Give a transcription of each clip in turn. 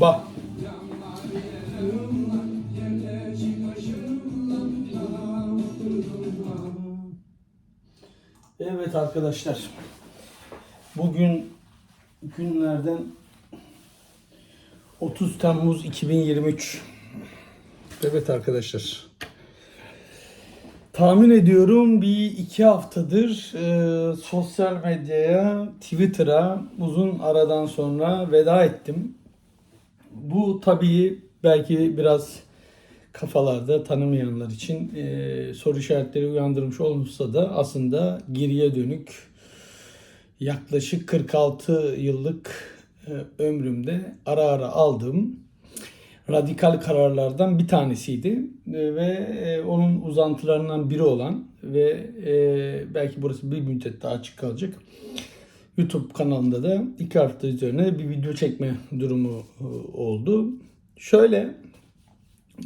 Bak. Evet arkadaşlar. Bugün günlerden 30 Temmuz 2023. Evet arkadaşlar. Tahmin ediyorum bir iki haftadır e, sosyal medyaya, Twitter'a uzun aradan sonra veda ettim. Bu tabii belki biraz kafalarda tanımayanlar için e, soru işaretleri uyandırmış olmuşsa da aslında geriye dönük yaklaşık 46 yıllık e, ömrümde ara ara aldığım radikal kararlardan bir tanesiydi E, ve e, onun uzantılarından biri olan ve e, belki burası bir müddet daha açık kalacak. YouTube kanalında da iki hafta üzerine bir video çekme durumu e, oldu. Şöyle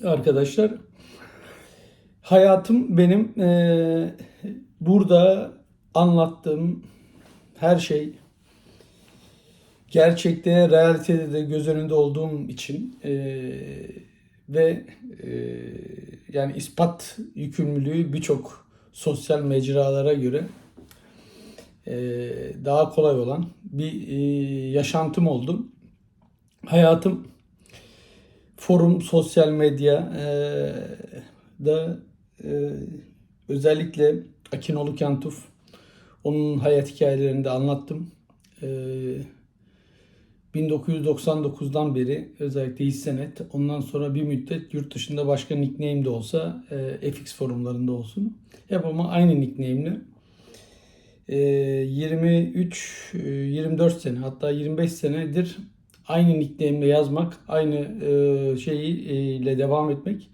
arkadaşlar hayatım benim e, burada anlattığım her şey gerçekte realitede de göz önünde olduğum için e, ve e, yani ispat yükümlülüğü birçok sosyal mecralara göre daha kolay olan bir e, yaşantım oldu. Hayatım forum, sosyal medya e, da e, özellikle Akinolu Kentuf onun hayat hikayelerini de anlattım. E, 1999'dan beri özellikle hissenet ondan sonra bir müddet yurt dışında başka nickname de olsa e, FX forumlarında olsun. Hep ama aynı nickname'le e, 23 e, 24 sene hatta 25 senedir aynı nickname'le yazmak, aynı e, şeyi e, devam etmek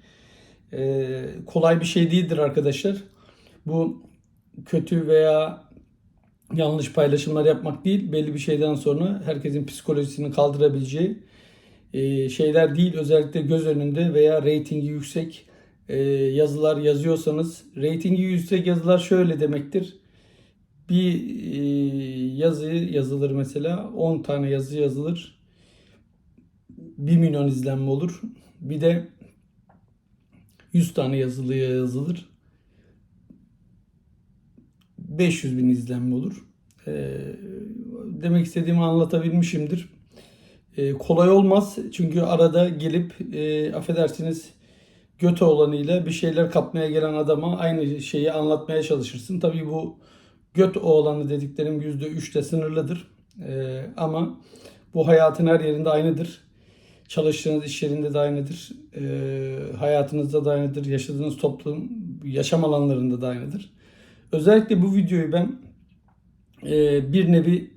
kolay bir şey değildir arkadaşlar. Bu kötü veya yanlış paylaşımlar yapmak değil, belli bir şeyden sonra herkesin psikolojisini kaldırabileceği şeyler değil. Özellikle göz önünde veya reytingi yüksek yazılar yazıyorsanız, reytingi yüksek yazılar şöyle demektir. Bir e, yazı yazılır mesela, 10 tane yazı yazılır. 1 milyon izlenme olur. Bir de 100 tane yazılıya yazılır. 500 bin izlenme olur. Ee, demek istediğimi anlatabilmişimdir. Ee, kolay olmaz çünkü arada gelip e, affedersiniz göt oğlanıyla bir şeyler kapmaya gelen adama aynı şeyi anlatmaya çalışırsın. Tabii bu göt oğlanı dediklerim %3'te sınırlıdır. Ee, ama bu hayatın her yerinde aynıdır. Çalıştığınız iş yerinde de aynıdır. E, hayatınızda da aynıdır. Yaşadığınız toplum, yaşam alanlarında da aynıdır. Özellikle bu videoyu ben e, bir nevi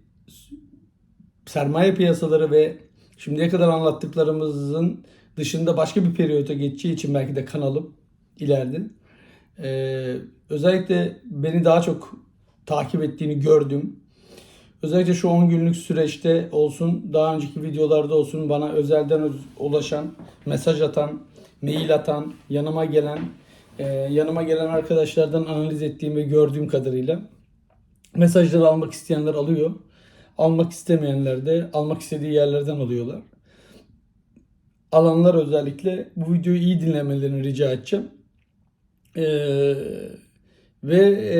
sermaye piyasaları ve şimdiye kadar anlattıklarımızın dışında başka bir periyota geçeceği için belki de kanalım ileride. E, özellikle beni daha çok takip ettiğini gördüm. Özellikle şu 10 günlük süreçte olsun, daha önceki videolarda olsun bana özelden öz- ulaşan, mesaj atan, mail atan, yanıma gelen, e, yanıma gelen arkadaşlardan analiz ettiğim ve gördüğüm kadarıyla mesajları almak isteyenler alıyor. Almak istemeyenler de almak istediği yerlerden alıyorlar. Alanlar özellikle bu videoyu iyi dinlemelerini rica edeceğim. E, ve e,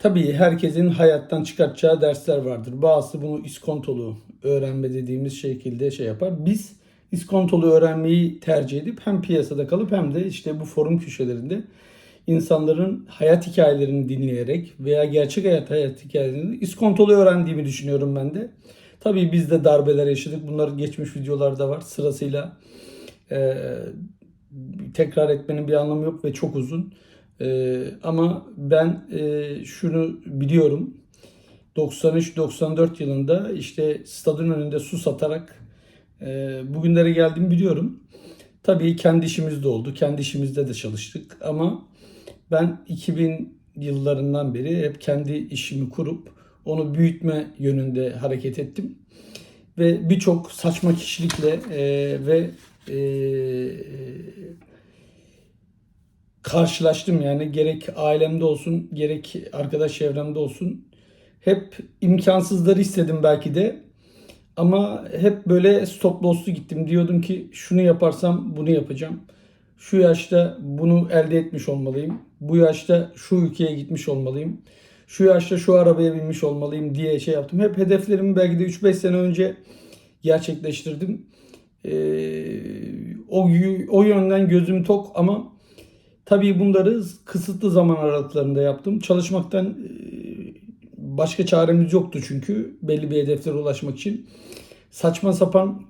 Tabii herkesin hayattan çıkartacağı dersler vardır. Bazısı bunu iskontolu öğrenme dediğimiz şekilde şey yapar. Biz iskontolu öğrenmeyi tercih edip hem piyasada kalıp hem de işte bu forum köşelerinde insanların hayat hikayelerini dinleyerek veya gerçek hayat hayat hikayelerini iskontolu öğrendiğimi düşünüyorum ben de. Tabii biz de darbeler yaşadık. Bunlar geçmiş videolarda var. Sırasıyla e, tekrar etmenin bir anlamı yok ve çok uzun. Ee, ama ben e, şunu biliyorum. 93-94 yılında işte stadın önünde su satarak e, bugünlere geldiğimi biliyorum. Tabii kendi işimizde oldu. Kendi işimizde de çalıştık. Ama ben 2000 yıllarından beri hep kendi işimi kurup onu büyütme yönünde hareket ettim. Ve birçok saçma kişilikle e, ve e, karşılaştım yani gerek ailemde olsun gerek arkadaş çevremde olsun hep imkansızları istedim belki de ama hep böyle stop loss'lu gittim diyordum ki şunu yaparsam bunu yapacağım şu yaşta bunu elde etmiş olmalıyım. Bu yaşta şu ülkeye gitmiş olmalıyım. Şu yaşta şu arabaya binmiş olmalıyım diye şey yaptım. Hep hedeflerimi belki de 3-5 sene önce gerçekleştirdim. Ee, o, o yönden gözüm tok ama tabii bunları kısıtlı zaman aralıklarında yaptım. Çalışmaktan e, başka çaremiz yoktu çünkü belli bir hedeflere ulaşmak için. Saçma sapan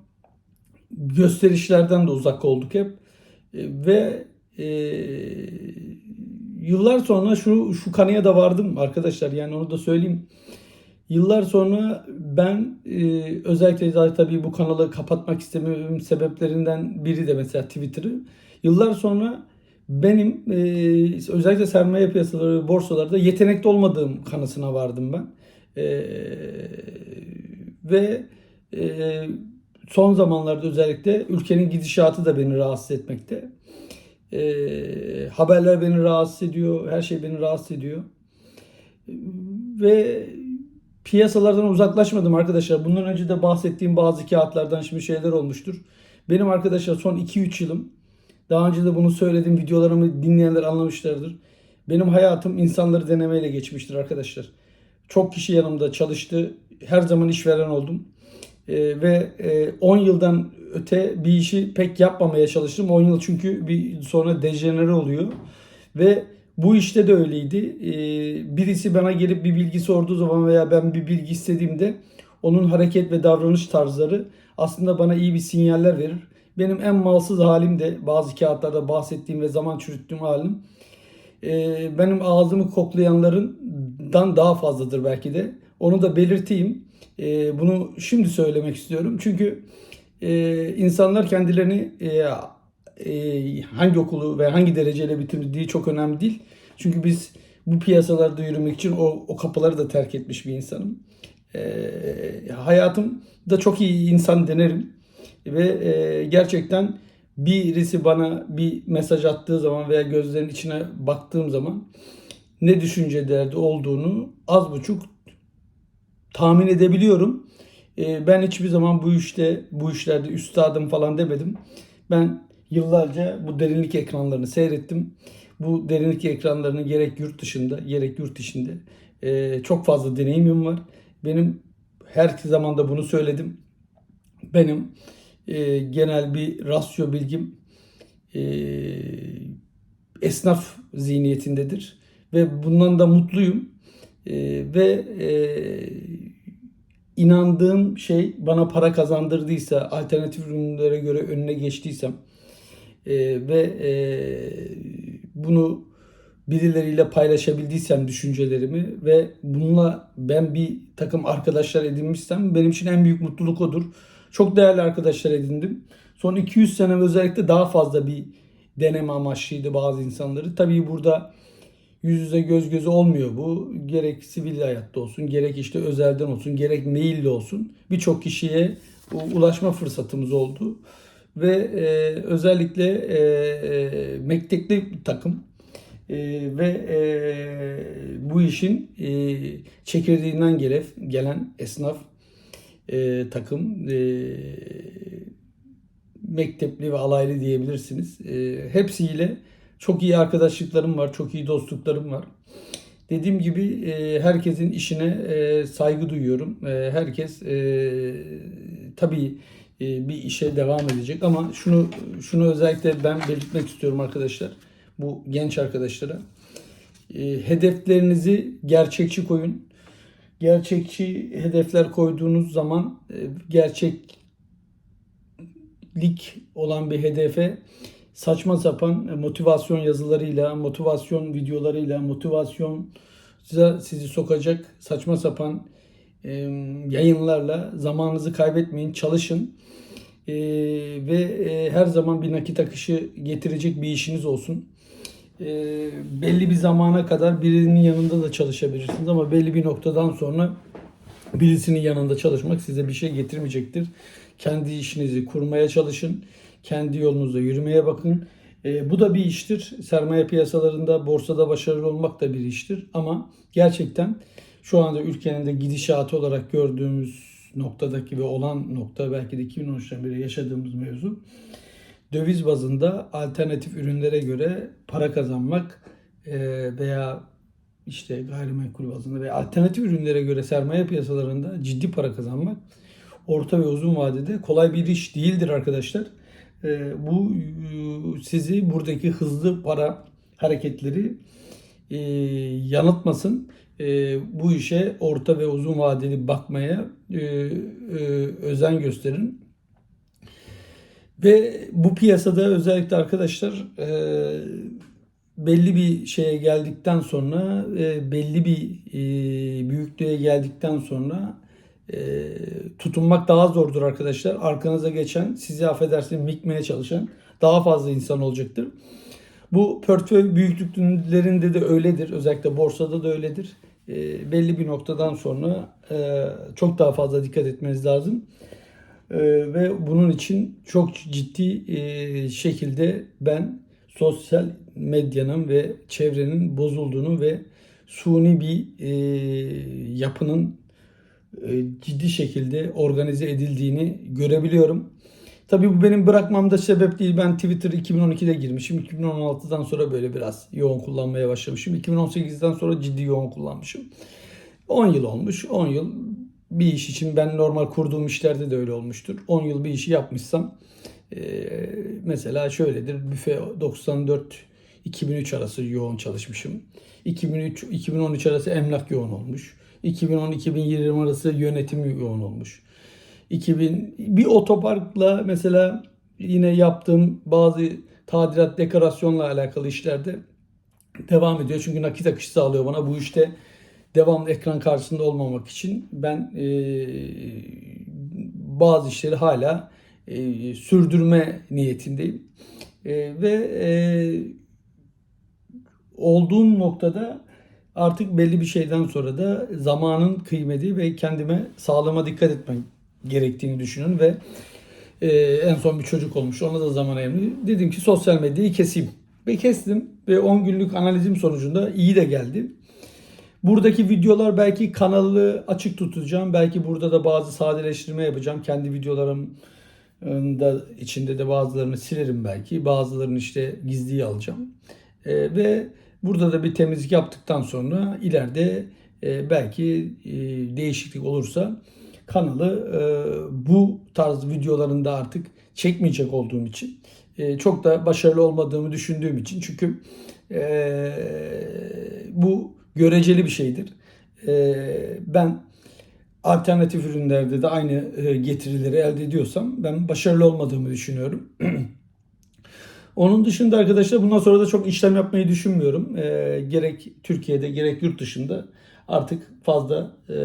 gösterişlerden de uzak olduk hep. E, ve e, yıllar sonra şu şu kanıya da vardım arkadaşlar yani onu da söyleyeyim. Yıllar sonra ben e, özellikle de tabii bu kanalı kapatmak istememin sebeplerinden biri de mesela Twitter'ı. Yıllar sonra benim e, özellikle sermaye piyasaları borsalarda yetenekli olmadığım kanısına vardım ben. E, ve e, son zamanlarda özellikle ülkenin gidişatı da beni rahatsız etmekte. E, haberler beni rahatsız ediyor, her şey beni rahatsız ediyor. Ve piyasalardan uzaklaşmadım arkadaşlar. Bundan önce de bahsettiğim bazı kağıtlardan şimdi şeyler olmuştur. Benim arkadaşlar son 2-3 yılım daha önce de bunu söyledim. Videolarımı dinleyenler anlamışlardır. Benim hayatım insanları denemeyle geçmiştir arkadaşlar. Çok kişi yanımda çalıştı. Her zaman işveren oldum. Ee, ve e, 10 yıldan öte bir işi pek yapmamaya çalıştım. 10 yıl çünkü bir sonra dejenere oluyor. Ve bu işte de öyleydi. Ee, birisi bana gelip bir bilgi sorduğu zaman veya ben bir bilgi istediğimde onun hareket ve davranış tarzları aslında bana iyi bir sinyaller verir. Benim en malsız halim de bazı kağıtlarda bahsettiğim ve zaman çürüttüğüm halim e, benim ağzımı koklayanlarından daha fazladır belki de. Onu da belirteyim. E, bunu şimdi söylemek istiyorum. Çünkü e, insanlar kendilerini hangi okulu ve hangi dereceyle bitirdiği çok önemli değil. Çünkü biz bu piyasalarda yürümek için o, o kapıları da terk etmiş bir insanım. hayatımda çok iyi insan denerim ve e, gerçekten birisi bana bir mesaj attığı zaman veya gözlerinin içine baktığım zaman ne düşüncelerde olduğunu az buçuk tahmin edebiliyorum. E, ben hiçbir zaman bu işte bu işlerde üstadım falan demedim. Ben yıllarca bu derinlik ekranlarını seyrettim. Bu derinlik ekranlarının gerek yurt dışında gerek yurt içinde e, çok fazla deneyimim var. Benim her zaman da bunu söyledim. Benim e, genel bir rasyo bilgim e, esnaf zihniyetindedir. Ve bundan da mutluyum. E, ve e, inandığım şey bana para kazandırdıysa, alternatif ürünlere göre önüne geçtiysem e, ve e, bunu birileriyle paylaşabildiysem düşüncelerimi ve bununla ben bir takım arkadaşlar edinmişsem benim için en büyük mutluluk odur. Çok değerli arkadaşlar edindim. Son 200 sene özellikle daha fazla bir deneme amaçlıydı bazı insanları. Tabii burada yüz yüze göz göze olmuyor bu. Gerek sivil hayatta olsun, gerek işte özelden olsun, gerek maille olsun. Birçok kişiye ulaşma fırsatımız oldu. Ve e, özellikle e, e, mektepli bir takım e, ve e, bu işin e, çekirdeğinden gelen, gelen esnaf e, takım e, mektepli ve alaylı diyebilirsiniz. E, hepsiyle çok iyi arkadaşlıklarım var, çok iyi dostluklarım var. Dediğim gibi e, herkesin işine e, saygı duyuyorum. E, herkes e, tabii e, bir işe devam edecek ama şunu şunu özellikle ben belirtmek istiyorum arkadaşlar. Bu genç arkadaşlara. E, hedeflerinizi gerçekçi koyun gerçekçi hedefler koyduğunuz zaman e, gerçeklik olan bir hedefe saçma sapan motivasyon yazılarıyla, motivasyon videolarıyla, motivasyon sizi sokacak saçma sapan e, yayınlarla zamanınızı kaybetmeyin, çalışın. E, ve her zaman bir nakit akışı getirecek bir işiniz olsun e, belli bir zamana kadar birinin yanında da çalışabilirsiniz ama belli bir noktadan sonra birisinin yanında çalışmak size bir şey getirmeyecektir. Kendi işinizi kurmaya çalışın. Kendi yolunuzda yürümeye bakın. E, bu da bir iştir. Sermaye piyasalarında, borsada başarılı olmak da bir iştir. Ama gerçekten şu anda ülkenin de gidişatı olarak gördüğümüz noktadaki ve olan nokta belki de 2013'ten beri yaşadığımız mevzu döviz bazında alternatif ürünlere göre para kazanmak e, veya işte gayrimenkul bazında veya alternatif ürünlere göre sermaye piyasalarında ciddi para kazanmak orta ve uzun vadede kolay bir iş değildir arkadaşlar. E, bu e, sizi buradaki hızlı para hareketleri yanıltmasın. Bu işe orta ve uzun vadeli bakmaya özen gösterin. Ve bu piyasada özellikle arkadaşlar e, belli bir şeye geldikten sonra e, belli bir e, büyüklüğe geldikten sonra e, tutunmak daha zordur arkadaşlar. Arkanıza geçen sizi affedersiniz mikmeye çalışan daha fazla insan olacaktır. Bu portföy büyüklüklerinde de öyledir. Özellikle borsada da öyledir. E, belli bir noktadan sonra e, çok daha fazla dikkat etmeniz lazım. E, ve bunun için çok ciddi e, şekilde ben sosyal medyanın ve çevrenin bozulduğunu ve suni bir e, yapının e, ciddi şekilde organize edildiğini görebiliyorum. Tabii bu benim bırakmamda sebep değil. Ben Twitter 2012'de girmişim. 2016'dan sonra böyle biraz yoğun kullanmaya başlamışım. 2018'den sonra ciddi yoğun kullanmışım. 10 yıl olmuş. 10 yıl bir iş için ben normal kurduğum işlerde de öyle olmuştur. 10 yıl bir işi yapmışsam e, mesela şöyledir. Büfe 94 2003 arası yoğun çalışmışım. 2003 2013 arası emlak yoğun olmuş. 2010-2020 arası yönetim yoğun olmuş. 2000 bir otoparkla mesela yine yaptığım bazı tadilat dekorasyonla alakalı işlerde devam ediyor. Çünkü nakit akışı sağlıyor bana. Bu işte devamlı ekran karşısında olmamak için ben e, bazı işleri hala e, sürdürme niyetindeyim. E, ve e, olduğum noktada artık belli bir şeyden sonra da zamanın kıymeti ve kendime sağlığıma dikkat etmem gerektiğini düşünün ve e, en son bir çocuk olmuş. Ona da zaman ayırdım. Dedim ki sosyal medyayı keseyim. Ve kestim ve 10 günlük analizim sonucunda iyi de geldi. Buradaki videolar belki kanalı açık tutacağım. Belki burada da bazı sadeleştirme yapacağım. Kendi videolarım da içinde de bazılarını silerim belki. Bazılarını işte gizliye alacağım. E, ve burada da bir temizlik yaptıktan sonra ileride e, belki e, değişiklik olursa kanalı e, bu tarz videolarında artık çekmeyecek olduğum için e, çok da başarılı olmadığımı düşündüğüm için çünkü e, bu göreceli bir şeydir. E, ben alternatif ürünlerde de aynı e, getirileri elde ediyorsam ben başarılı olmadığımı düşünüyorum. Onun dışında arkadaşlar bundan sonra da çok işlem yapmayı düşünmüyorum. E, gerek Türkiye'de gerek yurt dışında artık fazla e,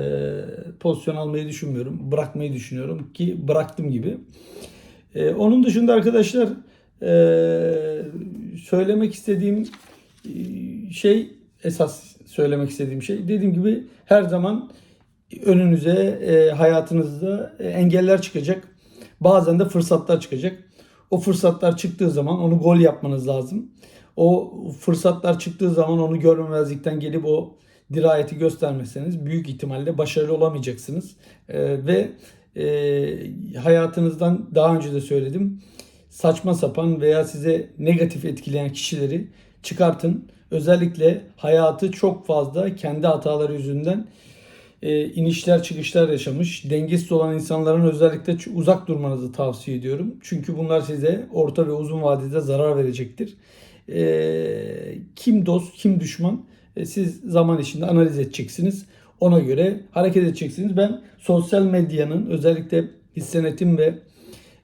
pozisyon almayı düşünmüyorum. Bırakmayı düşünüyorum ki bıraktım gibi. E, onun dışında arkadaşlar e, söylemek istediğim e, şey esas söylemek istediğim şey dediğim gibi her zaman önünüze e, hayatınızda e, engeller çıkacak. Bazen de fırsatlar çıkacak. O fırsatlar çıktığı zaman onu gol yapmanız lazım. O fırsatlar çıktığı zaman onu görmemezlikten gelip o dirayeti göstermeseniz büyük ihtimalle başarılı olamayacaksınız. E, ve e, hayatınızdan daha önce de söyledim saçma sapan veya size negatif etkileyen kişileri çıkartın. Özellikle hayatı çok fazla kendi hataları yüzünden e, inişler çıkışlar yaşamış. Dengesiz olan insanların özellikle uzak durmanızı tavsiye ediyorum. Çünkü bunlar size orta ve uzun vadede zarar verecektir. E, kim dost, kim düşman e, siz zaman içinde analiz edeceksiniz. Ona göre hareket edeceksiniz. Ben sosyal medyanın özellikle hissenetim ve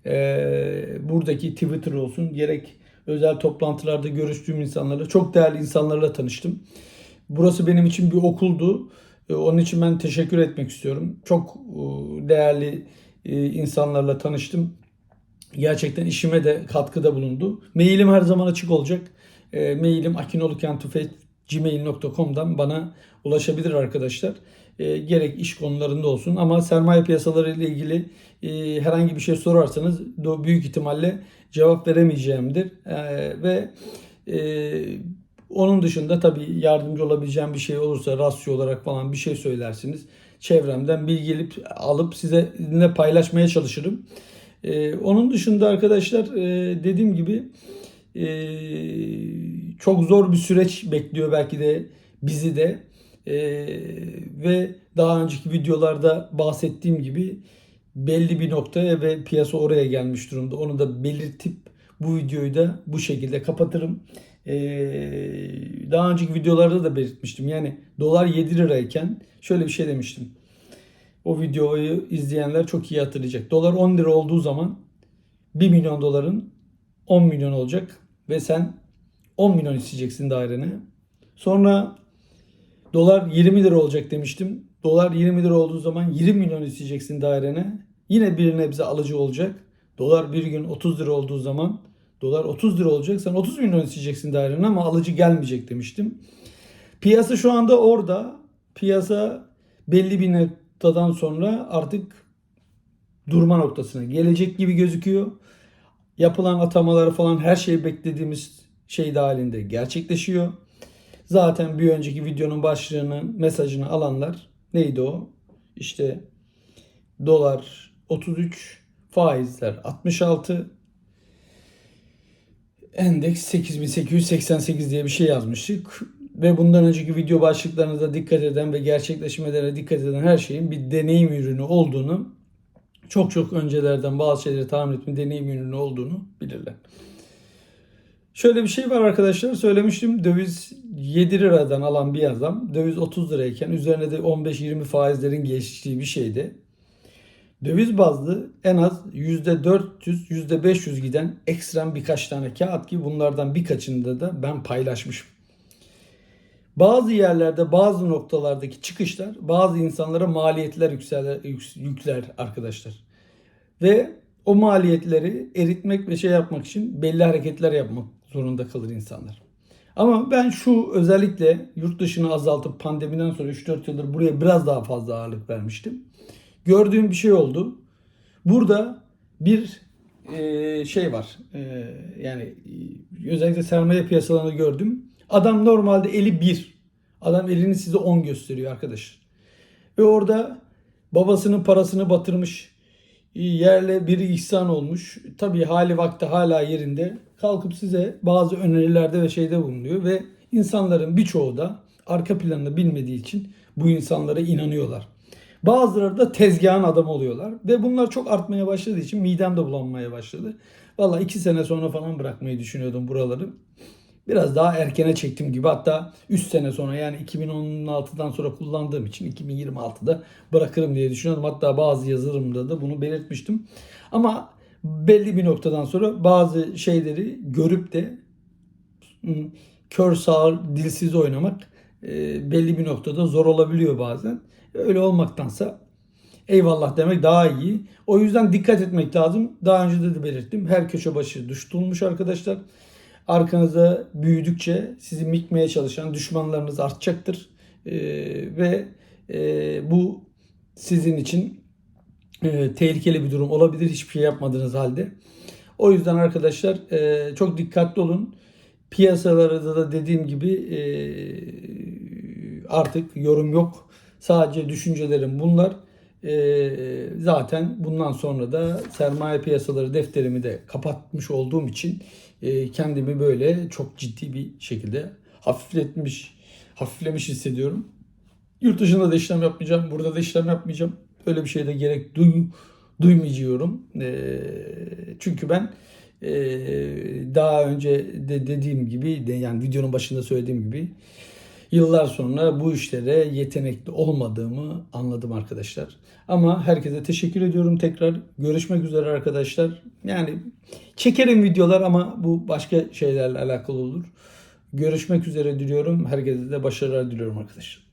e, buradaki Twitter olsun gerek özel toplantılarda görüştüğüm insanlarla çok değerli insanlarla tanıştım. Burası benim için bir okuldu. E, onun için ben teşekkür etmek istiyorum. Çok e, değerli e, insanlarla tanıştım. Gerçekten işime de katkıda bulundu. Mailim her zaman açık olacak. Mailim akinolukentufet.gmail.com'dan bana ulaşabilir arkadaşlar. gerek iş konularında olsun ama sermaye piyasaları ile ilgili herhangi bir şey sorarsanız büyük ihtimalle cevap veremeyeceğimdir. ve onun dışında tabii yardımcı olabileceğim bir şey olursa rasyo olarak falan bir şey söylersiniz. Çevremden bilgi alıp size paylaşmaya çalışırım. Ee, onun dışında arkadaşlar e, dediğim gibi e, çok zor bir süreç bekliyor belki de bizi de. E, ve daha önceki videolarda bahsettiğim gibi belli bir noktaya ve piyasa oraya gelmiş durumda. Onu da belirtip bu videoyu da bu şekilde kapatırım. Ee, daha önceki videolarda da belirtmiştim. Yani dolar 7 lirayken şöyle bir şey demiştim. O videoyu izleyenler çok iyi hatırlayacak. Dolar 10 lira olduğu zaman 1 milyon doların 10 milyon olacak ve sen 10 milyon isteyeceksin dairene. Sonra dolar 20 lira olacak demiştim. Dolar 20 lira olduğu zaman 20 milyon isteyeceksin dairene. Yine bir nebze alıcı olacak. Dolar bir gün 30 lira olduğu zaman dolar 30 lira olacak. Sen 30 milyon isteyeceksin dairene ama alıcı gelmeyecek demiştim. Piyasa şu anda orada. Piyasa belli bir noktadan sonra artık durma noktasına gelecek gibi gözüküyor. Yapılan atamaları falan her şey beklediğimiz şey dahilinde gerçekleşiyor. Zaten bir önceki videonun başlığının mesajını alanlar neydi o? İşte dolar 33, faizler 66, endeks 8888 diye bir şey yazmıştık. Ve bundan önceki video başlıklarınıza dikkat eden ve gerçekleşmelerine dikkat eden her şeyin bir deneyim ürünü olduğunu çok çok öncelerden bazı şeyleri tahmin etme deneyim ürünü olduğunu bilirler. Şöyle bir şey var arkadaşlar söylemiştim döviz 7 liradan alan bir adam döviz 30 lirayken üzerine de 15-20 faizlerin geçtiği bir şeyde döviz bazlı en az %400 %500 giden ekstrem birkaç tane kağıt ki bunlardan birkaçında da ben paylaşmışım. Bazı yerlerde bazı noktalardaki çıkışlar bazı insanlara maliyetler yükseler, yükler arkadaşlar. Ve o maliyetleri eritmek ve şey yapmak için belli hareketler yapmak zorunda kalır insanlar. Ama ben şu özellikle yurt dışını azaltıp pandemiden sonra 3-4 yıldır buraya biraz daha fazla ağırlık vermiştim. Gördüğüm bir şey oldu. Burada bir e, şey var. E, yani özellikle sermaye piyasalarında gördüm. Adam normalde eli 1. Adam elini size 10 gösteriyor arkadaş. Ve orada babasının parasını batırmış. Yerle biri ihsan olmuş. Tabii hali vakti hala yerinde. Kalkıp size bazı önerilerde ve şeyde bulunuyor. Ve insanların birçoğu da arka planını bilmediği için bu insanlara inanıyorlar. Bazıları da tezgahın adamı oluyorlar. Ve bunlar çok artmaya başladığı için midem de bulanmaya başladı. Valla iki sene sonra falan bırakmayı düşünüyordum buraları. Biraz daha erkene çektim gibi. Hatta 3 sene sonra yani 2016'dan sonra kullandığım için 2026'da bırakırım diye düşünüyorum. Hatta bazı yazılımda da bunu belirtmiştim. Ama belli bir noktadan sonra bazı şeyleri görüp de hmm, kör sağır dilsiz oynamak e, belli bir noktada zor olabiliyor bazen. Öyle olmaktansa eyvallah demek daha iyi. O yüzden dikkat etmek lazım. Daha önce de, de belirttim. Her köşe başı düş tutulmuş arkadaşlar. Arkanızda büyüdükçe sizi mikmeye çalışan düşmanlarınız artacaktır. Ee, ve e, bu sizin için e, tehlikeli bir durum olabilir hiçbir şey yapmadığınız halde. O yüzden arkadaşlar e, çok dikkatli olun. Piyasalarda da dediğim gibi e, artık yorum yok. Sadece düşüncelerim bunlar. E, zaten bundan sonra da sermaye piyasaları defterimi de kapatmış olduğum için e, kendimi böyle çok ciddi bir şekilde hafifletmiş, hafiflemiş hissediyorum. Yurt dışında da işlem yapmayacağım, burada da işlem yapmayacağım. Öyle bir şeyde gerek duy, duymayacağım. E, çünkü ben e, daha önce de dediğim gibi, de, yani videonun başında söylediğim gibi yıllar sonra bu işlere yetenekli olmadığımı anladım arkadaşlar. Ama herkese teşekkür ediyorum tekrar. Görüşmek üzere arkadaşlar. Yani çekerim videolar ama bu başka şeylerle alakalı olur. Görüşmek üzere diliyorum. Herkese de başarılar diliyorum arkadaşlar.